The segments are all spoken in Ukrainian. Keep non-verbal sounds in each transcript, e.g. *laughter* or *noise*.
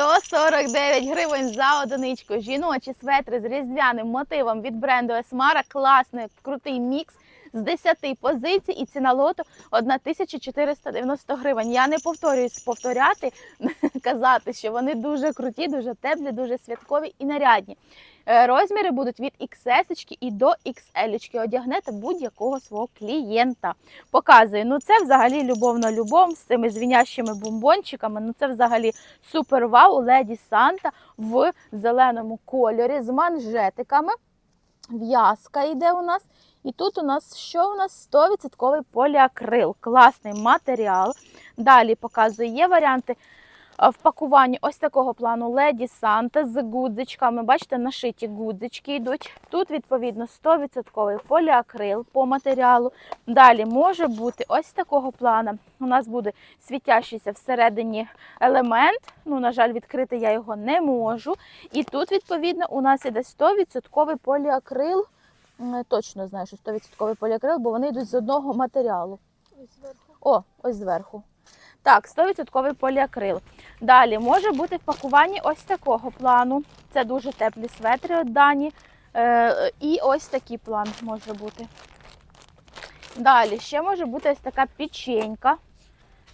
149 гривень за одиничку. Жіночі светри з різдвяним мотивом від бренду Есмара. Класний, крутий мікс з 10 позицій і ціна лоту 1490 гривень. Я не повторююсь повторяти, *laughs* казати, що вони дуже круті, дуже теплі, дуже святкові і нарядні. Е, Розміри будуть від XS і до XL. Одягнете будь-якого свого клієнта. Показую. Ну це взагалі любов на любов з цими звінящими бомбончиками. Ну це взагалі супер вау. Леді Санта в зеленому кольорі з манжетиками. В'язка йде у нас. І тут у нас що у нас 100% поліакрил. Класний матеріал. Далі показую, є варіанти в пакуванні ось такого плану Леді Санта з гудзичками. Бачите, нашиті гудзички йдуть. Тут, відповідно, 100% поліакрил по матеріалу. Далі може бути ось такого плану. У нас буде світящийся всередині елемент. Ну, на жаль, відкрити я його не можу. І тут, відповідно, у нас іде 100% поліакрил. М, Точно знаю, що 100% поліакрил, бо вони йдуть з одного матеріалу. Ось зверху. О, ось зверху. Так, 100% поліакрил. Далі може бути в пакуванні ось такого плану. Це дуже теплі светри від Дані. Е, і ось такий план може бути. Далі ще може бути ось така печенька.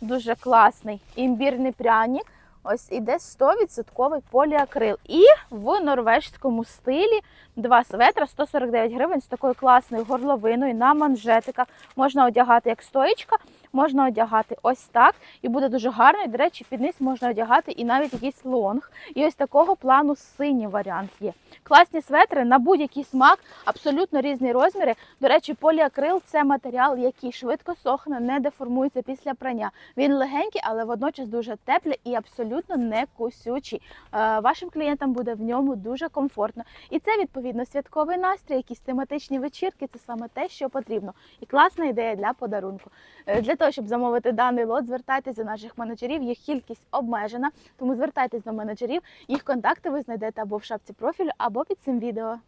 Дуже класний імбірний пряник. Ось іде 100% поліакрил. І в норвежському стилі два светра 149 гривень з такою класною горловиною на манжетиках. Можна одягати як стоїчка, можна одягати ось так. І буде дуже гарно. І, до речі, під низ можна одягати і навіть якийсь лонг. І ось такого плану синій варіант є. Класні светри на будь-який смак, абсолютно різні розміри. До речі, поліакрил це матеріал, який швидко сохне, не деформується після прання. Він легенький, але водночас дуже теплий і абсолютно не кусючий. Е, Вашим клієнтам буде в ньому дуже комфортно. І це відповідно святковий настрій, якісь тематичні вечірки. Це саме те, що потрібно. І класна ідея для подарунку. Е, Для того, щоб замовити даний лот, звертайтеся до наших менеджерів. Їх кількість обмежена, тому звертайтесь до менеджерів. Їх контакти ви знайдете або в шапці профілю, або під цим відео.